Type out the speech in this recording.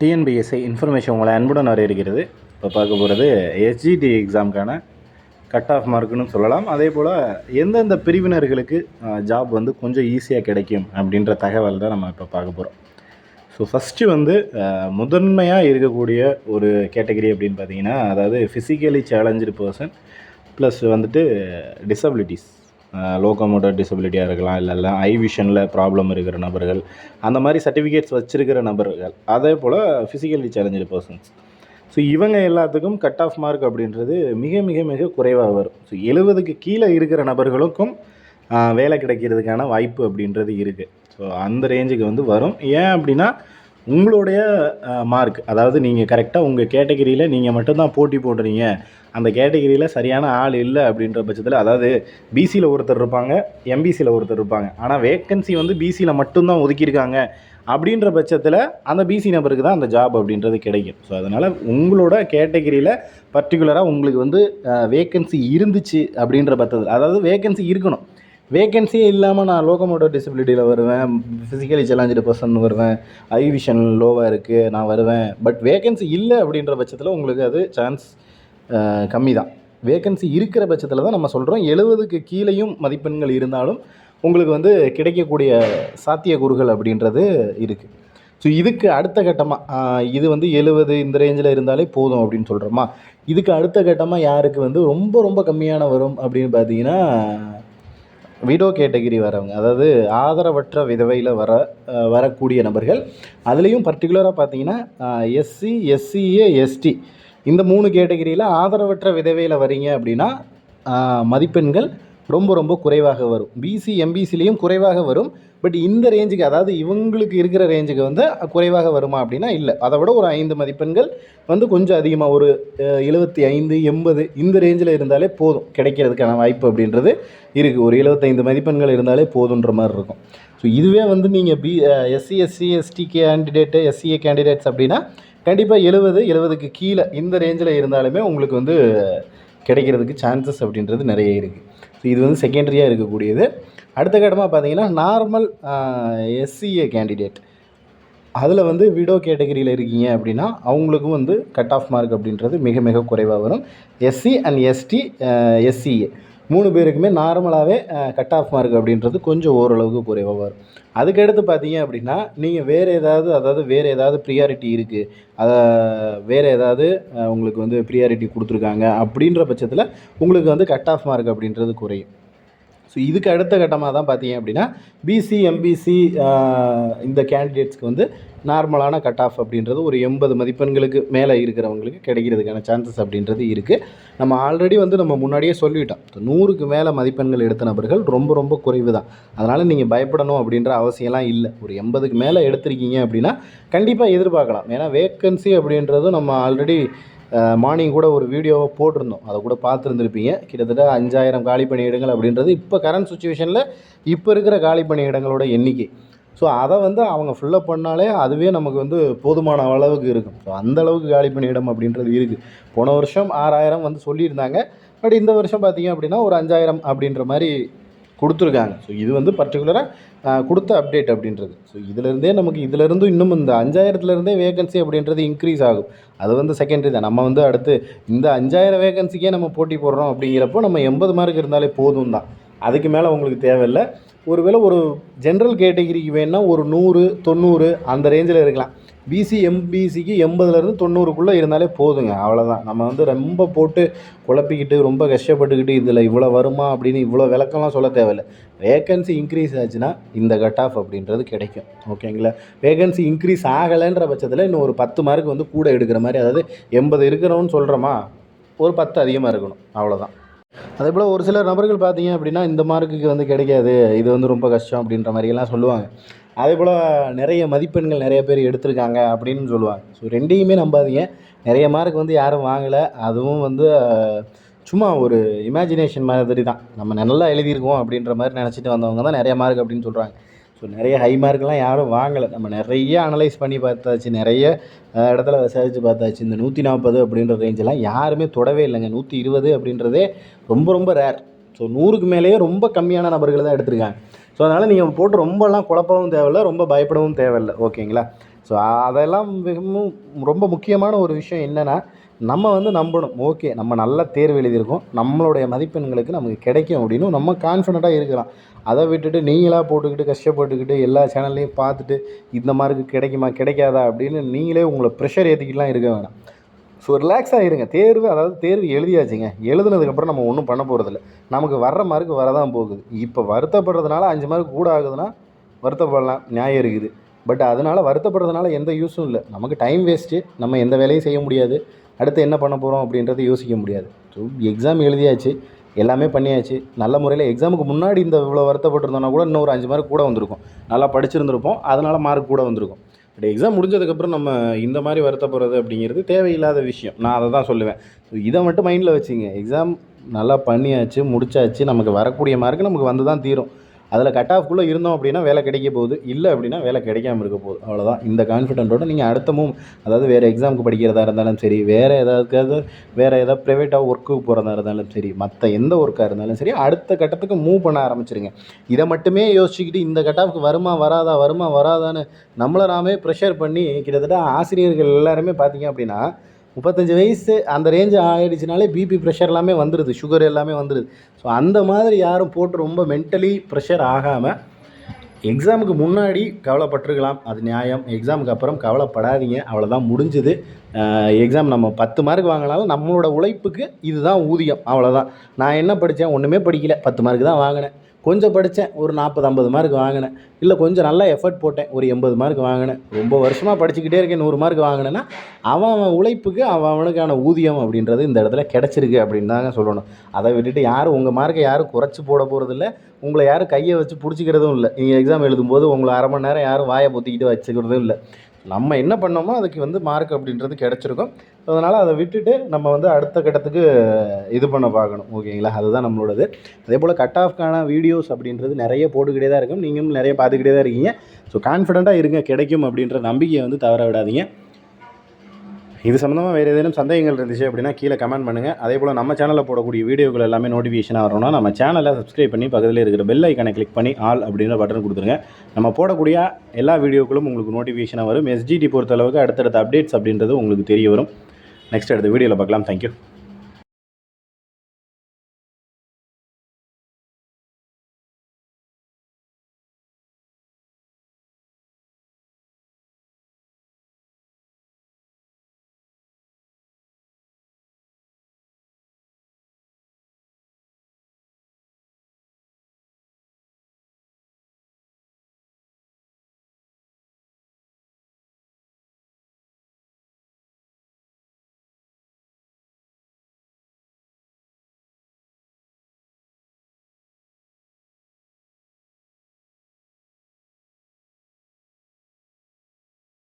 TNPSC information உங்களை அன்புடன் இருக்கிறது இப்போ பார்க்க போகிறது எஸ்ஜிடி எக்ஸாமுக்கான கட் ஆஃப் மார்க்குன்னு சொல்லலாம். அதே போல் எந்தெந்த பிரிவினர்களுக்கு ஜாப் வந்து கொஞ்சம் ஈஸியாக கிடைக்கும் அப்படின்ற தகவல் தான் நம்ம இப்போ பார்க்க போகிறோம் ஸோ ஃபஸ்ட்டு வந்து முதன்மையாக இருக்கக்கூடிய ஒரு கேட்டகரி அப்படின்னு பார்த்தீங்கன்னா அதாவது ஃபிசிக்கலி சேலஞ்சு பர்சன் ப்ளஸ் வந்துட்டு டிசபிலிட்டிஸ் லோகோமோட்டர் டிசபிலிட்டியாக இருக்கலாம் இல்லை இல்லை ஐ விஷனில் ப்ராப்ளம் இருக்கிற நபர்கள் அந்த மாதிரி சர்டிஃபிகேட்ஸ் வச்சுருக்கிற நபர்கள் அதே போல் ஃபிசிக்கலி சேலஞ்சு பர்சன்ஸ் ஸோ இவங்க எல்லாத்துக்கும் கட் ஆஃப் மார்க் அப்படின்றது மிக மிக மிக குறைவாக வரும். ஸோ எழுபதுக்கு கீழே இருக்கிற நபர்களுக்கும் வேலை கிடைக்கிறதுக்கான வாய்ப்பு அப்படின்றது இருக்குது ஸோ அந்த ரேஞ்சுக்கு வந்து வரும். ஏன் அப்படின்னா உங்களுடைய மார்க் அதாவது நீங்கள் கரெக்டாக உங்கள் கேட்டகிரியில் நீங்கள் மட்டும்தான் போட்டி போடுறீங்க. அந்த கேட்டகிரியில் சரியான ஆள் இல்லை அப்படின்ற பட்சத்தில் அதாவது பிசியில் ஒருத்தர் இருப்பாங்க எம்பிசியில் ஒருத்தர் இருப்பாங்க. ஆனால் வேக்கன்சி வந்து பிசியில் மட்டும்தான் ஒதுக்கியிருக்காங்க அப்படின்ற பட்சத்தில் அந்த பிசி நபருக்கு தான் அந்த ஜாப் அப்படின்றது கிடைக்கும். ஸோ அதனால் உங்களோட கேட்டகிரியில் பர்டிகுலராக உங்களுக்கு வந்து வேக்கன்சி இருந்துச்சு அப்படின்ற பட்சத்தில் அதாவது வேக்கன்சி இருக்கணும். வேகன்சியே இல்லாமல் நான் லோகமோட்டோ டிசபிலிட்டியில் வருவேன். ஃபிசிக்கலி சேலஞ்சு பர்சன் வருவேன். ஐ விஷன் லோவாக இருக்குது நான் வருவேன். பட் வேகன்சி இல்லை அப்படின்ற பட்சத்தில் உங்களுக்கு அது சான்ஸ் கம்மி தான் வேகன்சி இருக்கிற பட்சத்தில் தான் நம்ம சொல்கிறோம் எழுபதுக்கு கீழேயும் மதிப்பெண்கள் இருந்தாலும் உங்களுக்கு வந்து கிடைக்கக்கூடிய சாத்தியக்கூறுகள் அப்படின்றது இருக்குது ஸோ இதுக்கு அடுத்த கட்டமாக இது வந்து எழுபது இந்த ரேஞ்சில் இருந்தாலே போதும் அப்படின்னு சொல்கிறோமா இதுக்கு அடுத்த கட்டமாக யாருக்கு வந்து ரொம்ப ரொம்ப கம்மியான வரும் அப்படின்னு பார்த்தீங்கன்னா விடோ கேட்டகிரி வரவங்க அதாவது ஆதரவற்ற விதவையில் வர வரக்கூடிய நபர்கள் அதுலேயும் பர்டிகுலராக பார்த்தீங்கன்னா எஸ்சி எஸ்சிஏ எஸ்டி இந்த மூணு கேட்டகிரியில் ஆதரவற்ற விதவையில் வரீங்க அப்படின்னா மதிப்பெண்கள் ரொம்ப ரொம்ப குறைவாக வரும். பிசி எம்பிசிலையும் குறைவாக வரும். பட் இந்த ரேஞ்சுக்கு அதாவது இவங்களுக்கு இருக்கிற ரேஞ்சுக்கு வந்து குறைவாக வருமா அப்படின்னா இல்லை. அதை விட ஒரு ஐந்து மதிப்பெண்கள் வந்து கொஞ்சம் அதிகமாக ஒரு எழுபத்தி ஐந்து எண்பது இந்த ரேஞ்சில் இருந்தாலே போதும். கிடைக்கிறதுக்கான வாய்ப்பு அப்படின்றது இருக்குது ஒரு எழுபத்தைந்து மதிப்பெண்கள் இருந்தாலே போதுன்ற மாதிரி இருக்கும். ஸோ இதுவே வந்து நீங்கள் B SC SC ST candidate SCA candidates அப்படின்னா கண்டிப்பாக எழுபது எழுபதுக்கு கீழே இந்த ரேஞ்சில் இருந்தாலுமே உங்களுக்கு வந்து கிடைக்கிறதுக்கு சான்சஸ் அப்படின்றது நிறைய இருக்குது ஸோ இது வந்து செகண்டரியாக இருக்கக்கூடியது. அடுத்த கட்டமாக பார்த்தீங்கன்னா நார்மல் எஸ்சிஏ கேண்டிடேட் அதில் வந்து விடோ கேட்டகரியில் இருக்கீங்க அப்படின்னா அவங்களுக்கும் வந்து கட் ஆஃப் மார்க் அப்படின்றது மிக மிக குறைவாக வரும். எஸ்சி அண்ட் எஸ்டி எஸ்சிஏ மூணு பேருக்குமே நார்மலாகவே கட் ஆஃப் மார்க் அப்படின்றது கொஞ்சம் ஓரளவுக்கு குறைவாக வரும். அதுக்கடுத்து பார்த்தீங்க அப்படின்னா நீங்கள் வேறு ஏதாவது அதாவது வேறு ஏதாவது ப்ரியாரிட்டி இருக்குது அதை வேறு ஏதாவது உங்களுக்கு வந்து ப்ரியாரிட்டி கொடுத்துருக்காங்க அப்படின்ற பட்சத்தில் உங்களுக்கு வந்து கட் ஆஃப் மார்க் அப்படின்றது குறையும். ஸோ இதுக்கு அடுத்த கட்டமாக தான் பார்த்தீங்க அப்படின்னா பிசி எம்பிசி இந்த கேண்டிடேட்ஸ்க்கு வந்து நார்மலான கட் ஆஃப் அப்படின்றது ஒரு எண்பது மதிப்பெண்களுக்கு மேலே இருக்கிறவங்களுக்கு கிடைக்கிறதுக்கான சான்சஸ் அப்படின்றது இருக்குது நம்ம ஆல்ரெடி வந்து நம்ம முன்னாடியே சொல்லிட்டோம். நூறுக்கு மேலே மதிப்பெண்கள் எடுத்த நபர்கள் ரொம்ப ரொம்ப குறைவு தான். அதனால் நீங்கள் பயப்படணும் அப்படின்ற அவசியம்லாம் இல்லை. ஒரு எண்பதுக்கு மேலே எடுத்திருக்கீங்க அப்படின்னா கண்டிப்பாக எதிர்பார்க்கலாம். ஏன்னா வேக்கன்சி அப்படின்றது நம்ம ஆல்ரெடி மார்னிங் கூட ஒரு வீடியோவை போட்டிருந்தோம். அதை கூட பார்த்துருந்துருப்பீங்க. கிட்டத்தட்ட அஞ்சாயிரம் காலி பணியிடங்கள் அப்படின்றது இப்போ கரண்ட் சுச்சுவேஷனில் இப்போ இருக்கிற காலி பணியிடங்களோட எண்ணிக்கை. ஸோ அதை வந்து அவங்க ஃபில்லப் பண்ணாலே அதுவே நமக்கு வந்து போதுமான அளவுக்கு இருக்கும். ஸோ அந்த அளவுக்கு காலி பணியிடம் அப்படின்றது இருக்குது போன வருஷம் ஆறாயிரம் வந்து சொல்லியிருந்தாங்க. பட் இந்த வருஷம் பார்த்தீங்க அப்படின்னா ஒரு அஞ்சாயிரம் அப்படின்ற மாதிரி கொடுத்துருக்காங்க. ஸோ இது வந்து பர்டிகுலராக கொடுத்த அப்டேட் அப்படின்றது. ஸோ இதிலேருந்தே நமக்கு இதிலேருந்து இன்னும் இந்த அஞ்சாயிரத்துலேருந்தே வேகன்சி அப்படின்றது இன்க்ரீஸ் ஆகும். அது வந்து செகண்டரி தான். நம்ம வந்து அடுத்து இந்த அஞ்சாயிரம் வேகன்சிக்கே நம்ம போட்டி போடுறோம் அப்படிங்கிறப்போ நம்ம எண்பது மார்க் இருந்தாலே போதும் தான் அதுக்கு மேலே உங்களுக்கு தேவையில்லை. ஒருவேளை ஒரு ஜென்ரல் கேட்டகிரிக்கு வேணால் ஒரு நூறு தொண்ணூறு அந்த ரேஞ்சில் இருக்கலாம். பிசி எம்பிசிக்கு எண்பதுலேருந்து தொண்ணூறுக்குள்ளே இருந்தாலே போதுங்க. அவ்வளோதான் நம்ம வந்து ரொம்ப போட்டு குழப்பிக்கிட்டு ரொம்ப கஷ்டப்பட்டுக்கிட்டு இதில் இவ்வளோ வருமா அப்படின்னு இவ்வளோ விளக்கம்லாம் சொல்ல தேவையில்லை. வேகன்சி இன்க்ரீஸ் ஆச்சுன்னா இந்த கட் ஆஃப் அப்படின்றது கிடைக்கும். ஓகேங்களா வேகன்சி இன்க்ரீஸ் ஆகலைன்ற பட்சத்தில் இன்னும் ஒரு பத்து மார்க் வந்து கூட எடுக்கிற மாதிரி அதாவது எண்பது இருக்கிறோன்னு சொல்கிறோமா ஒரு பத்து அதிகமாக இருக்கணும். அவ்வளோதான் அதே போல் ஒரு சில நபர்கள் பார்த்தீங்க அப்படின்னா இந்த மார்க்குக்கு வந்து கிடைக்காது இது வந்து ரொம்ப கஷ்டம் அப்படின்ற மாதிரியெல்லாம் சொல்லுவாங்க. அதே போல் நிறைய மதிப்பெண்கள் நிறைய பேர் எடுத்திருக்காங்க அப்படின்னு சொல்லுவாங்க. ஸோ ரெண்டையுமே நம்பாதீங்க. நிறைய மார்க் வந்து யாரும் வாங்கலை. அதுவும் வந்து சும்மா ஒரு இமேஜினேஷன் மாதிரி தான் நம்ம நல்லா எழுதியிருக்கோம் அப்படின்ற மாதிரி நினச்சிட்டு வந்தவங்க தான் நிறைய மார்க் அப்படின்னு சொல்கிறாங்க ஸோ நிறைய ஹை மார்க்லாம் யாரும் வாங்கலை. நம்ம நிறைய அனலைஸ் பண்ணி பார்த்தாச்சு நிறைய இடத்துல விசாரித்து பார்த்தாச்சு. இந்த நூற்றி நாற்பது அப்படின்ற ரேஞ்செல்லாம் யாருமே தொடவே இல்லைங்க. நூற்றி இருபது அப்படின்றதே ரொம்ப ரொம்ப ரேர் ஸோ நூறுக்கு மேலேயே ரொம்ப கம்மியான நபர்கள் தான் எடுத்திருக்காங்க. ஸோ அதனால் நீங்கள் போட்டு ரொம்பலாம் குழப்பவும் தேவையில்ல ரொம்ப பயப்படவும் தேவையில்ல. ஓகேங்களா ஸோ அதெல்லாம் மிகவும் ரொம்ப முக்கியமான ஒரு விஷயம் என்னென்னா நம்ம வந்து நம்பணும். ஓகே நம்ம நல்ல தேர்வு எழுதியிருக்கோம். நம்மளுடைய மதிப்பெண்களுக்கு நமக்கு கிடைக்கும் அப்படின்னு நம்ம கான்ஃபிடண்ட்டாக இருக்கலாம். அதை விட்டுட்டு நீங்களாக போட்டுக்கிட்டு கஷ்டப்பட்டுக்கிட்டு எல்லா சேனல்லையும் பார்த்துட்டு இந்த மார்க்கு கிடைக்குமா கிடைக்காதா அப்படின்னு நீங்களே உங்களை ப்ரெஷர் ஏற்றிக்கிட்டுலாம் இருக்க வேணாம். ஸோ ரிலாக்ஸாக இருங்க. தேர்வு அதாவது தேர்வு எழுதியாச்சுங்க. எழுதுனதுக்கப்புறம் நம்ம ஒன்றும் பண்ண போகிறதில்ல நமக்கு வர்ற மார்க்கு வரதான் போகுது. இப்போ வருத்தப்படுறதுனால அஞ்சு மார்க் கூட ஆகுதுன்னா வருத்தப்படலாம். நியாயம் இருக்குது. பட் அதனால் வருத்தப்படுறதுனால எந்த யூஸும் இல்லை. நமக்கு டைம் வேஸ்ட்டு நம்ம எந்த வேலையும் செய்ய முடியாது. அடுத்து என்ன பண்ண போகிறோம் அப்படின்றத யோசிக்க முடியாது. ஸோ எக்ஸாம் எழுதியாச்சு எல்லாமே பண்ணியாச்சு. நல்ல முறையில் எக்ஸாமுக்கு முன்னாடி இந்த இவ்வளோ வருத்தப்பட்டிருந்தோன்னா கூட இன்னும் ஒரு அஞ்சு மார்க் கூட வந்திருக்கும். நல்லா படிச்சிருந்திருப்போம் அதனால் மார்க் கூட வந்திருக்கும். பட் எக்ஸாம் முடிஞ்சதுக்கப்புறம் நம்ம இந்த மாதிரி வருத்தப்படுறது அப்படிங்கிறது தேவையில்லாத விஷயம். நான் அதை தான் சொல்லுவேன். ஸோ இதை மட்டும் மைண்டில் வச்சுங்க. எக்ஸாம் நல்லா பண்ணியாச்சு முடிச்சாச்சு நமக்கு வரக்கூடிய மார்க் நமக்கு வந்து தான் தீரும். அதில் கட் ஆஃப்குள்ளே இருந்தோம் அப்படின்னா வேலை கிடைக்க போகுது. இல்லை அப்படின்னா வேலை கிடைக்காம இருக்க போகுது. அவ்வளோதான் இந்த கான்ஃபிடென்ட்டோட நீங்கள் அடுத்தமும் அதாவது வேறு எக்ஸாமுக்கு படிக்கிறதா இருந்தாலும் சரி வேறு ஏதாவது வேறு ஏதாவது ப்ரைவேட்டாக ஒர்க்குக்கு போகிறதா இருந்தாலும் சரி மற்ற எந்த ஒர்க்காக இருந்தாலும் சரி அடுத்த கட்டத்துக்கு மூவ் பண்ண ஆரம்பிச்சிருங்க. இதை மட்டுமே யோசிச்சுக்கிட்டு இந்த கட் ஆஃப்க்கு வருமா வராதா வருமா வராதான்னு நம்மளை நாமே ப்ரெஷர் பண்ணி கிட்டத்தட்ட ஆசிரியர்கள் எல்லாருமே பார்த்தீங்க அப்படின்னா முப்பத்தஞ்சு வயசு அந்த ரேஞ்சு ஆயிடுச்சுனாலே பிபி ப்ரெஷர் எல்லாமே வந்துடுது சுகர் எல்லாமே வந்துடுது ஸோ அந்த மாதிரி யாரும் போட்டு ரொம்ப மென்டலி ப்ரெஷர் ஆகாமல் எக்ஸாமுக்கு முன்னாடி கவலைப்பட்டிருக்கலாம் அது நியாயம். எக்ஸாமுக்கு அப்புறம் கவலைப்படாதீங்க அவ்வளோதான் முடிஞ்சுது. எக்ஸாம் நம்ம பத்து மார்க் வாங்கினாலும் நம்மளோட உழைப்புக்கு இதுதான் ஊதியம் அவ்வளோதான் நான் என்ன படித்தேன் ஒன்றுமே படிக்கல பத்து மார்க் தான் வாங்கினேன். கொஞ்சம் படித்தேன் ஒரு நாற்பது ஐம்பது மார்க் வாங்கினேன். இல்லை கொஞ்சம் நல்லா எஃபர்ட் போட்டேன் ஒரு எண்பது மார்க் வாங்கினேன். ரொம்ப வருஷமாக படிச்சுக்கிட்டே இருக்கேன் நூறு மார்க் வாங்கினேன்னா அவன் அவன் உழைப்புக்கு அவன் அவனுக்கான ஊதியம் அப்படின்றது இந்த இடத்துல கிடச்சிருக்கு அப்படின்னு தாங்க சொல்லணும். அதை விட்டுட்டு யாரும் உங்கள் மார்க்கை யாரும் குறைச்சி போட போகிறதில்ல உங்களை யாரும் கையை வச்சு பிடிச்சிக்கிறதும் இல்லை. நீங்கள் எக்ஸாம் எழுதும்போது உங்களை அரை மணி நேரம் யாரும் வாயை பொத்திக்கிட்டு வச்சுக்கிறதும் இல்லை. நம்ம என்ன பண்ணோமோ அதுக்கு வந்து மார்க் அப்படின்றது கிடச்சிருக்கும். அதனால் அதை விட்டுட்டு நம்ம வந்து அடுத்த கட்டத்துக்கு இது பண்ண பார்க்கணும். ஓகேங்களா? அதுதான் நம்மளோடது. அதே போல் கட் ஆஃப்க்கான வீடியோஸ் அப்படின்றது நிறைய போட்டுக்கிட்டே தான் இருக்கும். நீங்களும் நிறைய பார்த்துக்கிட்டே தான் இருக்கீங்க. ஸோ கான்ஃபிடண்ட்டாக இருங்க. கிடைக்கும் அப்படின்ற நம்பிக்கையை வந்து தவற விடாதீங்க. இது சம்மந்தமாக வேறு ஏதேனும் சந்தேகங்கள் இருந்துச்சு அப்படின்னா கீழே கமெண்ட் பண்ணுங்கள் அதே போல் நம்ம சேனலில் போடக்கூடிய வீடியோக்கள் எல்லாமே நோட்டிஃபிகேஷனாக வரணும்னா நம்ம சேனலை சப்ஸ்கிரைப் பண்ணி பக்கத்தில் இருக்கிற பெல் ஐக்கனை கிளிக் பண்ணி ஆல் அப்படின்ற பட்டன் கொடுத்துருங்க. நம்ம போடக்கூடிய எல்லா வீடியோக்களும் உங்களுக்கு நோட்டிஃபிகேஷனாக வரும். எஸ்ஜிடி பொறுத்தளவுக்கு அடுத்தடுத்த அப்டேட்ஸ் அப்படின்றது உங்களுக்கு தெரிய வரும். நெக்ஸ்ட் அடுத்த வீடியோவில் பார்க்கலாம். தேங்க்யூ